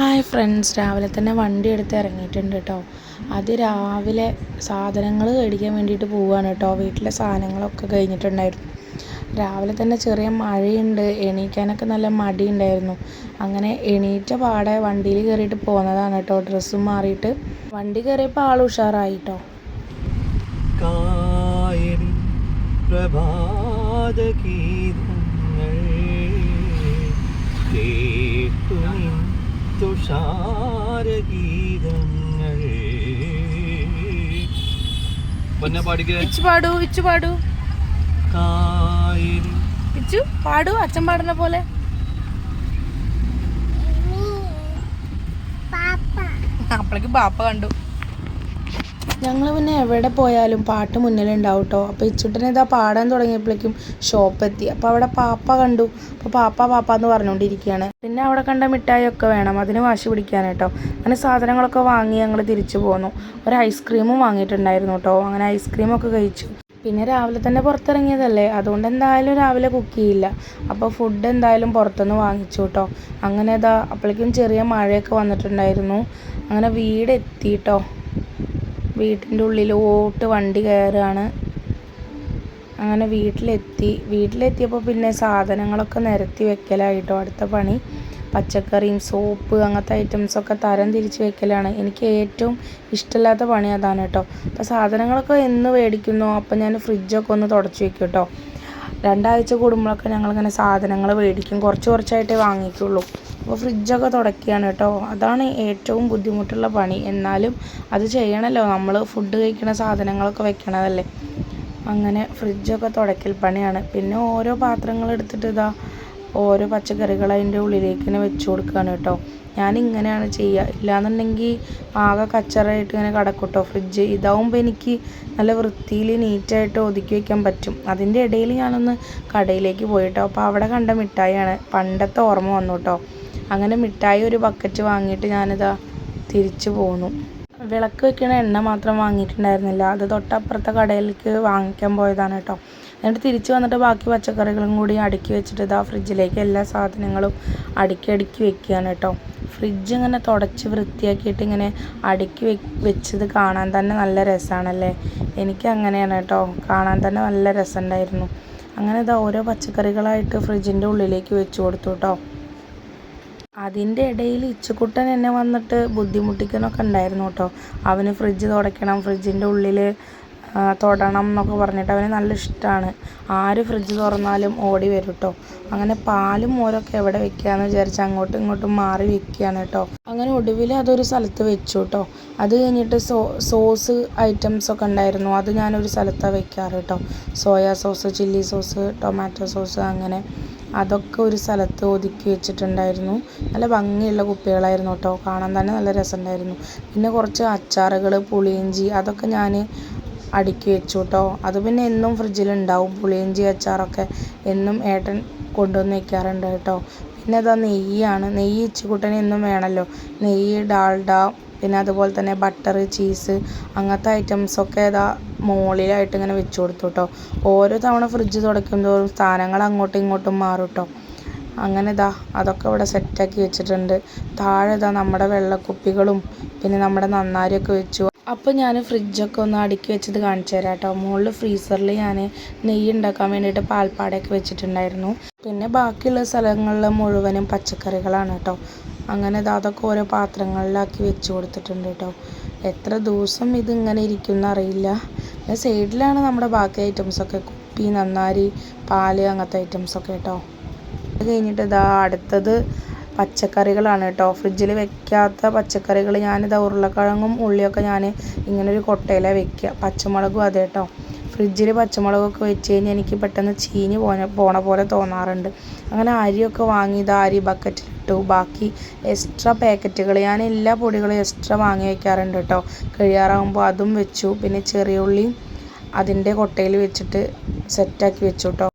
Hi friends രാവിലെ തന്നെ വണ്ടി എടുത്ത് ഇറങ്ങിയിട്ടുണ്ട് കേട്ടോ അത് രാവിലെ സാധനങ്ങൾ മേടിക്കാൻ വേണ്ടിയിട്ട് പോവുകയാണ് കേട്ടോ വീട്ടിലെ സാധനങ്ങളൊക്കെ കഴിഞ്ഞിട്ടുണ്ടായിരുന്നു. രാവിലെ തന്നെ ചെറിയ മഴയുണ്ട് എണീക്കാനൊക്കെ നല്ല മടിയുണ്ടായിരുന്നു. അങ്ങനെ എണീറ്റ പാടെ വണ്ടിയിൽ കയറിയിട്ട് പോകുന്നതാണ് കേട്ടോ ഡ്രസ്സും മാറിയിട്ട് വണ്ടി കയറിയപ്പോൾ ആൾ ഉഷാറായി കേട്ടോ കായലിൻ തുഷാരഗീതങ്ങൾ പൊന്നെ പാടിക്കേ. ഇച്ചു പാടൂ ഇച്ചു പാടൂ. കായലിൻ ഇച്ചു പാടൂ അച്ഛൻ പാടുന്ന പോലെ. അപ്പോഴേക്ക് ബാപ്പ കണ്ടു. ഞങ്ങൾ പിന്നെ എവിടെ പോയാലും പാട്ട് മുന്നിലുണ്ടാവും കേട്ടോ അപ്പോൾ ഇച്ചുട്ടനെ ഇതാ പാടാൻ തുടങ്ങിയപ്പോഴേക്കും ഷോപ്പ് എത്തി അപ്പോൾ അവിടെ പാപ്പ കണ്ടു. അപ്പോൾ പാപ്പ പാപ്പ എന്ന് പറഞ്ഞുകൊണ്ടിരിക്കുകയാണ് പിന്നെ അവിടെ കണ്ട മിഠായി ഒക്കെ വേണം. അതിന് വാശി പിടിക്കാൻ കേട്ടോ അങ്ങനെ സാധനങ്ങളൊക്കെ വാങ്ങി ഞങ്ങൾ തിരിച്ചു പോന്നു. ഒരു ഐസ്ക്രീമും വാങ്ങിയിട്ടുണ്ടായിരുന്നു കേട്ടോ അങ്ങനെ ഐസ്ക്രീമൊക്കെ കഴിച്ചു. പിന്നെ രാവിലെ തന്നെ പുറത്തിറങ്ങിയതല്ലേ. അതുകൊണ്ട് എന്തായാലും രാവിലെ കുക്ക് ചെയ്യില്ല. അപ്പോൾ ഫുഡ് എന്തായാലും പുറത്തുനിന്ന് വാങ്ങിച്ചു കേട്ടോ അങ്ങനെ ഇതാ അപ്പോഴേക്കും ചെറിയ മഴയൊക്കെ വന്നിട്ടുണ്ടായിരുന്നു. അങ്ങനെ വീട് എത്തി കേട്ടോ വീട്ടിന്റെ ഉള്ളിലോട്ട് വണ്ടി കയറുകയാണ്. അങ്ങനെ വീട്ടിലെത്തി. വീട്ടിലെത്തിയപ്പോൾ പിന്നെ സാധനങ്ങളൊക്കെ നിരത്തി വെക്കലായിട്ടോ. അടുത്ത പണി പച്ചക്കറിയും സോപ്പ് അങ്ങനത്തെ ഐറ്റംസൊക്കെ തരം തിരിച്ച് വെക്കലാണ്. എനിക്ക് ഏറ്റവും ഇഷ്ടമില്ലാത്ത പണി അതാണ് കേട്ടോ. അപ്പോൾ സാധനങ്ങളൊക്കെ എന്ന് മേടിക്കുന്നു അപ്പോൾ ഞാൻ ഫ്രിഡ്ജൊക്കെ ഒന്ന് തുടച്ചു വെക്കും കേട്ടോ. രണ്ടാഴ്ച കൂടുമ്പോഴൊക്കെ ഞങ്ങളിങ്ങനെ സാധനങ്ങൾ മേടിക്കും. കുറച്ച് കുറച്ചായിട്ടേ വാങ്ങിക്കുള്ളൂ. അപ്പോൾ ഫ്രിഡ്ജൊക്കെ തുടയ്ക്കുകയാണ് കേട്ടോ. അതാണ് ഏറ്റവും ബുദ്ധിമുട്ടുള്ള പണി. എന്നാലും അത് ചെയ്യണമല്ലോ നമ്മൾ ഫുഡ് കഴിക്കുന്ന സാധനങ്ങളൊക്കെ വെക്കണതല്ലേ. അങ്ങനെ ഫ്രിഡ്ജൊക്കെ തുടയ്ക്കൽ പണിയാണ്. പിന്നെ ഓരോ പാത്രങ്ങൾ എടുത്തിട്ട് ഇതാ ഓരോ പച്ചക്കറികൾ അതിന്റെ ഉള്ളിലേക്ക് ഇങ്ങനെ വെച്ച് കൊടുക്കുകയാണ് കേട്ടോ. ഞാൻ ഇങ്ങനെയാണ് ചെയ്യുക. ഇല്ലാന്നുണ്ടെങ്കിൽ ആകെ കച്ചറായിട്ട് ഇങ്ങനെ കിടക്കും കേട്ടോ. ഫ്രിഡ്ജ് ഇതാവുമ്പോൾ എനിക്ക് നല്ല വൃത്തിയിൽ നീറ്റായിട്ട് ഒതുക്കി വയ്ക്കാൻ പറ്റും. അതിന്റെ ഇടയിൽ ഞാനൊന്ന് കടയിലേക്ക് പോയിട്ടോ അപ്പോൾ അവിടെ കണ്ട മിഠായിയാണ്. പണ്ടത്തെ ഓർമ്മ വന്നു കേട്ടോ. അങ്ങനെ മിഠായി ഒരു ബക്കറ്റ് വാങ്ങിയിട്ട് ഞാനിതാ തിരിച്ചു പോന്നു. വിളക്ക് വെക്കണ എണ്ണ മാത്രം വാങ്ങിയിട്ടുണ്ടായിരുന്നില്ല. അത് തൊട്ടപ്പുറത്തെ കടയിലേക്ക് വാങ്ങിക്കാൻ പോയതാണ് കേട്ടോ. എന്നിട്ട് തിരിച്ചു വന്നിട്ട് ബാക്കി പച്ചക്കറികളും കൂടി അടുക്കി വെച്ചിട്ട് ഇതാ ഫ്രിഡ്ജിലേക്ക് എല്ലാ സാധനങ്ങളും അടുക്കി അടുക്കി വെക്കുകയാണ് കേട്ടോ. ഫ്രിഡ്ജ് ഇങ്ങനെ തുടച്ച് വൃത്തിയാക്കിയിട്ട് ഇങ്ങനെ അടുക്കി വെ വെച്ചത് കാണാൻ തന്നെ നല്ല രസമാണല്ലേ എനിക്ക് അങ്ങനെയാണ് കേട്ടോ. കാണാൻ തന്നെ നല്ല രസമുണ്ടായിരുന്നു. അങ്ങനെ ഇതാ ഓരോ പച്ചക്കറികളായിട്ട് ഫ്രിഡ്ജിന്റെ ഉള്ളിലേക്ക് വെച്ച് കൊടുത്തു കേട്ടോ. അതിന്റെ ഇടയിൽ ഇച്ചുക്കുട്ടൻ എന്നെ വന്നിട്ട് ബുദ്ധിമുട്ടിക്കുന്നൊക്കെ ഉണ്ടായിരുന്നു കേട്ടോ. അവന് ഫ്രിഡ്ജ് തുടയ്ക്കണം ഫ്രിഡ്ജിന്റെ ഉള്ളിൽ തൊടണം എന്നൊക്കെ പറഞ്ഞിട്ട് അവന് നല്ല ഇഷ്ടമാണ് ആര് ഫ്രിഡ്ജ് തുറന്നാലും ഓടി വരും കേട്ടോ. അങ്ങനെ പാലും മോരൊക്കെ എവിടെ വെക്കുകയെന്ന് വിചാരിച്ച് അങ്ങോട്ടും ഇങ്ങോട്ടും മാറി വെക്കുകയാണ് കേട്ടോ. അങ്ങനെ ഒടുവിൽ അതൊരു സ്ഥലത്ത് വെച്ചു കേട്ടോ. അത് കഴിഞ്ഞിട്ട് സോ സോസ് ഐറ്റംസ് ഒക്കെ ഉണ്ടായിരുന്നു. അത് ഞാനൊരു സ്ഥലത്താണ് വെക്കാറ് കേട്ടോ. Soya sauce chilli sauce tomato sauce അങ്ങനെ അതൊക്കെ ഒരു സ്ഥലത്ത് ഒതുക്കി വെച്ചിട്ടുണ്ടായിരുന്നു. നല്ല ഭംഗിയുള്ള കുപ്പികളായിരുന്നു കേട്ടോ. കാണാൻ തന്നെ നല്ല രസമുണ്ടായിരുന്നു. പിന്നെ കുറച്ച് അച്ചാറുകൾ പുളിയിഞ്ചി അതൊക്കെ ഞാൻ അടുക്കി വെച്ചു കേട്ടോ. അത് പിന്നെ എന്നും ഫ്രിഡ്ജിലുണ്ടാവും. പുളിയിഞ്ചി അച്ചാറൊക്കെ എന്നും ഏട്ടൻ കൊണ്ടുവന്ന് വയ്ക്കാറുണ്ട് കേട്ടോ. പിന്നെ അതാ നെയ്യാണ്. നെയ്യ് ഇച്ചിക്കുട്ടന് എന്നും വേണമല്ലോ. നെയ്യ് ഡാൽഡ പിന്നെ അതുപോലെ തന്നെ ബട്ടർ ചീസ് അങ്ങനത്തെ ഐറ്റംസൊക്കെ ഇതാ മുകളിലായിട്ട് ഇങ്ങനെ വെച്ച് കൊടുത്തു കേട്ടോ ഓരോ തവണ ഫ്രിഡ്ജ് തുടയ്ക്കും തോറും സ്ഥാനങ്ങൾ അങ്ങോട്ടും ഇങ്ങോട്ടും മാറും കേട്ടോ അങ്ങനെ ഇതാ അതൊക്കെ ഇവിടെ സെറ്റാക്കി വെച്ചിട്ടുണ്ട്. താഴെ ഇതാ നമ്മുടെ വെള്ളക്കുപ്പികളും പിന്നെ നമ്മുടെ നന്നാരിയൊക്കെ വെച്ചു. അപ്പോൾ ഞാൻ ഫ്രിഡ്ജൊക്കെ ഒന്ന് അടുക്കി വെച്ചത് കാണിച്ചു തരാം കേട്ടോ മുകളിൽ ഫ്രീസറിൽ ഞാൻ നെയ്യ് ഉണ്ടാക്കാൻ വേണ്ടിയിട്ട് പാൽപ്പാടയൊക്കെ വെച്ചിട്ടുണ്ടായിരുന്നു. പിന്നെ ബാക്കിയുള്ള സ്ഥലങ്ങളിൽ മുഴുവനും പച്ചക്കറികളാണ് കേട്ടോ അങ്ങനെ അതൊക്കെ ഓരോ പാത്രങ്ങളിലാക്കി വെച്ച് കൊടുത്തിട്ടുണ്ട് കേട്ടോ. എത്ര ദിവസം ഇതിങ്ങനെ ഇരിക്കും എന്നറിയില്ല പിന്നെ സൈഡിലാണ് നമ്മുടെ ബാക്കി ഐറ്റംസൊക്കെ കുപ്പി നന്നാരി പാൽ അങ്ങനത്തെ ഐറ്റംസൊക്കെ കേട്ടോ. അത് കഴിഞ്ഞിട്ട് ഇതാ അടുത്തത് പച്ചക്കറികളാണ് കേട്ടോ. ഫ്രിഡ്ജിൽ വെക്കാത്ത പച്ചക്കറികൾ ഞാനിതാ ഉരുളക്കിഴങ്ങും ഉള്ളിയൊക്കെ ഞാൻ ഇങ്ങനൊരു കൊട്ടയിലാണ് വെക്കുക പച്ചമുളകും അതെ കേട്ടോ. ഫ്രിഡ്ജിൽ പച്ചമുളകൊക്കെ വെച്ച് കഴിഞ്ഞാൽ എനിക്ക് പെട്ടെന്ന് ചീഞ്ഞ് പോണ പോണ പോലെ തോന്നാറുണ്ട്. അങ്ങനെ അരിയൊക്കെ വാങ്ങി ഇതാ അരി ബക്കറ്റിലിട്ടു ബാക്കി എക്സ്ട്രാ പാക്കറ്റുകൾ ഞാൻ എല്ലാ പൊടികളും എക്സ്ട്രാ വാങ്ങി വയ്ക്കാറുണ്ട് കേട്ടോ. കഴിയാറാകുമ്പോൾ അതും വെച്ചു. പിന്നെ ചെറിയ അതിന്റെ കൊട്ടയിൽ വെച്ചിട്ട് സെറ്റാക്കി വെച്ചു കേട്ടോ.